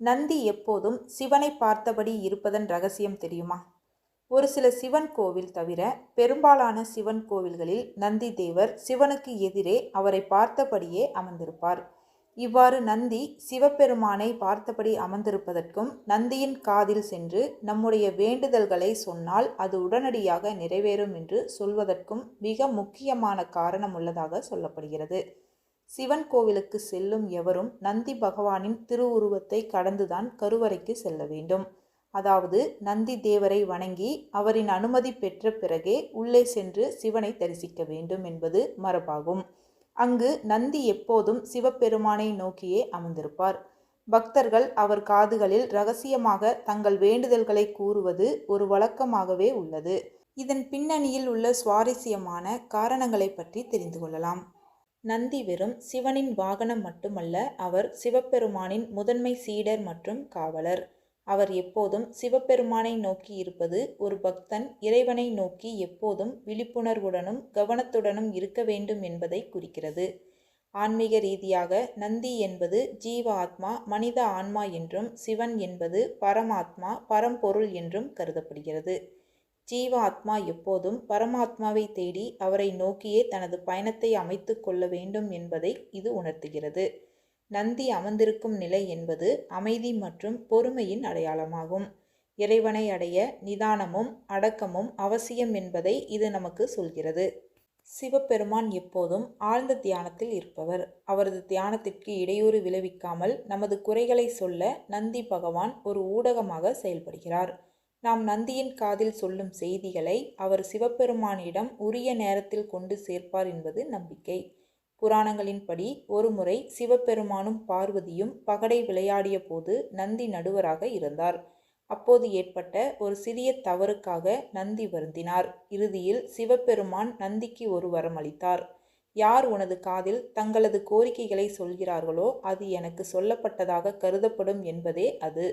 நந்தி எப்போதும் சிவனை பார்த்தபடி இருப்பதன் ரகசியம் தெரியுமா? ஒரு சில சிவன் கோவில் தவிர பெரும்பாலான சிவன் கோவில்களில் நந்தி தேவர் சிவனுக்கு எதிரே அவரை பார்த்தபடியே அமர்ந்திருப்பார். இவ்வாறு நந்தி சிவபெருமானை பார்த்தபடி அமர்ந்திருப்பதற்கும் நந்தியின் காதில் சென்று நம்முடைய வேண்டுதல்களை சொன்னால் அது உடனடியாக நிறைவேறும் என்று சொல்வதற்கும் மிக முக்கியமான காரணம் உள்ளதாக சொல்லப்படுகிறது. சிவன் கோவிலுக்கு செல்லும் எவரும் நந்தி பகவானின் திருவுருவத்தை கடந்துதான் கருவறைக்கு செல்ல வேண்டும். அதாவது நந்தி தேவரை வணங்கி அவரின் அனுமதி பெற்ற பிறகே உள்ளே சென்று சிவனை தரிசிக்க வேண்டும் என்பது மரபாகும். அங்கு நந்தி எப்போதும் சிவபெருமானை நோக்கியே அமர்ந்திருப்பார். பக்தர்கள் அவர் காதுகளில் ரகசியமாக தங்கள் வேண்டுதல்களை கூறுவது ஒரு வழக்கமாகவே உள்ளது. இதன் பின்னணியில் உள்ள சுவாரஸ்யமான காரணங்களை பற்றி தெரிந்து கொள்ளலாம். நந்தி வெறும் சிவனின் வாகனம் மட்டுமல்ல அவர் சிவபெருமானின் முதன்மை சீடர் மற்றும் காவலர். அவர் எப்போதும் சிவபெருமானை நோக்கி இருப்பது ஒரு பக்தன் இறைவனை நோக்கி எப்போதும் விழிப்புணர்வுடனும் கவனத்துடனும் இருக்க வேண்டும் என்பதை குறிக்கிறது. ஆன்மீக ரீதியாக நந்தி என்பது ஜீவ ஆத்மா மனித ஆன்மா என்றும் சிவன் என்பது பரமாத்மா பரம்பொருள் என்றும் கருதப்படுகிறது. ஜீவாத்மா எப்போதும் பரமாத்மாவை தேடி அவரை நோக்கியே தனது பயணத்தை அமைத்து கொள்ள வேண்டும் என்பதை இது உணர்த்துகிறது. நந்தி அமர்ந்திருக்கும் நிலை என்பது அமைதி மற்றும் பொறுமையின் அடையாளமாகும். இறைவனை அடைய நிதானமும் அடக்கமும் அவசியம் என்பதை இது நமக்கு சொல்கிறது. சிவபெருமான் எப்போதும் ஆழ்ந்த தியானத்தில் இருப்பவர். அவரது தியானத்திற்கு இடையூறு விளைவிக்காமல் நமது குறைகளை சொல்ல நந்தி பகவான் ஒரு ஊடகமாக செயல்படுகிறார். நாம் நந்தியின் காதில் சொல்லும் செய்திகளை அவர் சிவபெருமானிடம் உரிய நேரத்தில் கொண்டு சேர்ப்பார் என்பது நம்பிக்கை. புராணங்களின்படி ஒருமுறை சிவபெருமானும் பார்வதியும் பகடை விளையாடிய போது நந்தி நடுவராக இருந்தார். அப்போது ஏற்பட்ட ஒரு சிறிய தவறுக்காக நந்தி வருந்தினார். இறுதியில் சிவபெருமான் நந்திக்கு ஒரு வரம் அளித்தார். யார் உனது காதில் தங்களது கோரிக்கைகளை சொல்கிறார்களோ அது எனக்கு சொல்லப்பட்டதாக கருதப்படும் என்பதே அது.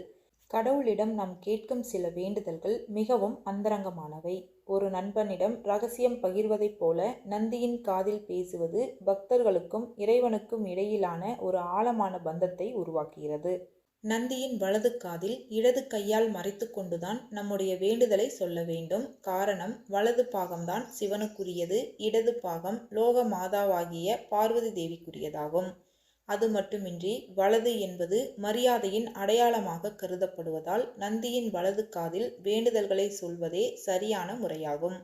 கடவுளிடம் நாம் கேட்கும் சில வேண்டுதல்கள் மிகவும் அந்தரங்கமானவை. ஒரு நண்பனிடம் ரகசியம் பகிர்வதைப் போல நந்தியின் காதில் பேசுவது பக்தர்களுக்கும் இறைவனுக்கும் இடையிலான ஒரு ஆழமான பந்தத்தை உருவாக்குகிறது. நந்தியின் வலது காதில் இடது கையால் மறைத்து கொண்டுதான் நம்முடைய வேண்டுதலை சொல்ல வேண்டும். காரணம் வலது பாகம்தான் சிவனுக்குரியது இடது பாகம் லோக மாதாவாகிய பார்வதி தேவிக்குரியதாகும். அது மட்டுமின்றி வலது என்பது மரியாதையின் அடையாளமாக கருதப்படுவதால் நந்தியின் வலது காதில் வேண்டுதல்களை சொல்வதே சரியான முறையாகும்.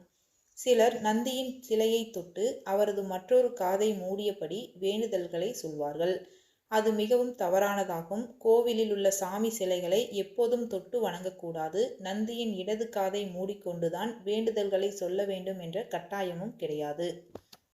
சிலர் நந்தியின் சிலையை தொட்டு அவரது மற்றொரு காதை மூடியபடி வேண்டுதல்களை சொல்வார்கள். அது மிகவும் தவறானதாகும். கோவிலில் உள்ள சாமி சிலைகளை எப்போதும் தொட்டு வணங்கக்கூடாது. நந்தியின் இடது காதை மூடிக்கொண்டுதான் வேண்டுதல்களை சொல்ல வேண்டும் என்ற கட்டாயமும் கிடையாது.